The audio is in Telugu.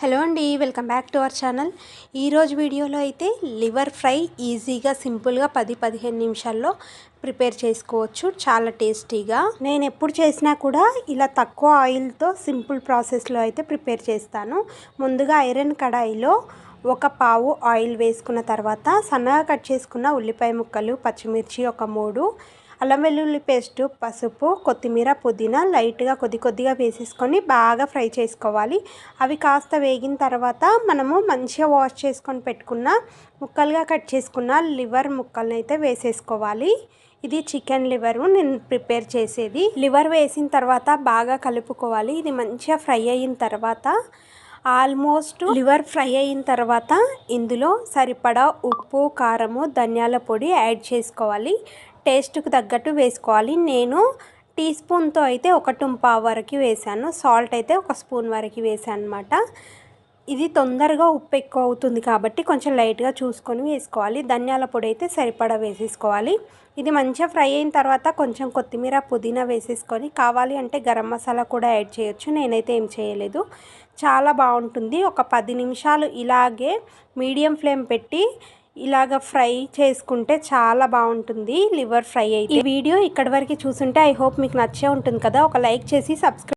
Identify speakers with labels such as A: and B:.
A: హలో అండి welcome back to our channel. ఈరోజు వీడియోలో అయితే లివర్ ఫ్రై ఈజీగా సింపుల్గా పది పదిహేను నిమిషాల్లో ప్రిపేర్ చేసుకోవచ్చు. చాలా టేస్టీగా. నేను ఎప్పుడు చేసినా కూడా ఇలా తక్కువ ఆయిల్తో సింపుల్ ప్రాసెస్లో అయితే ప్రిపేర్ చేస్తాను. ముందుగా ఐరన్ కడాయిలో ఒక పావు ఆయిల్ వేసుకున్న తర్వాత సన్నగా కట్ చేసుకున్న ఉల్లిపాయ ముక్కలు పచ్చిమిర్చి ఒక మూడు అల్లం వెల్లుల్లి పేస్టు పసుపు కొత్తిమీర పుదీనా లైట్గా కొద్ది కొద్దిగా వేసేసుకొని బాగా ఫ్రై చేసుకోవాలి. అవి కాస్త వేగిన తర్వాత మనము మంచిగా వాష్ చేసుకొని పెట్టుకున్న ముక్కలుగా కట్ చేసుకున్న లివర్ ముక్కల్ని అయితే వేసేసుకోవాలి. ఇది చికెన్ లివరు నేను ప్రిపేర్ చేసేది. లివర్ వేసిన తర్వాత బాగా కలుపుకోవాలి. ఇది మంచిగా ఫ్రై అయిన తర్వాత ఆల్మోస్ట్ లివర్ ఫ్రై అయిన తర్వాత ఇందులో సరిపడా ఉప్పు కారము ధనియాల పొడి యాడ్ చేసుకోవాలి. టేస్ట్కి తగ్గట్టు వేసుకోవాలి. నేను టీ స్పూన్తో అయితే ఒక టుంపా వరకు వేసాను. సాల్ట్ అయితే ఒక స్పూన్ వరకు వేసాను అనమాట ఇది తొందరగా ఉప్పు ఎక్కువ అవుతుంది కాబట్టి కొంచెం లైట్గా చూసుకొని వేసుకోవాలి. ధనియాల పొడి అయితే సరిపడా వేసేసుకోవాలి. ఇది మంచిగా ఫ్రై అయిన తర్వాత కొంచెం కొత్తిమీర పుదీనా వేసేసుకొని కావాలి అంటే గరం మసాలా కూడా యాడ్ చేయొచ్చు. నేనైతే ఏం చేయలేదు. చాలా బాగుంటుంది. ఒక పది నిమిషాలు ఇలాగే మీడియం ఫ్లేమ్ పెట్టి ఇలాగ ఫ్రై చేసుకుంటే చాలా బాగుంటుంది. లివర్ ఫ్రై అయితే ఈ వీడియో ఇక్కడి వరకు చూసుంటే ఐ హోప్ మీకు నచ్చే ఉంటుంది కదా. ఒక లైక్ చేసి సబ్స్క్రైబ్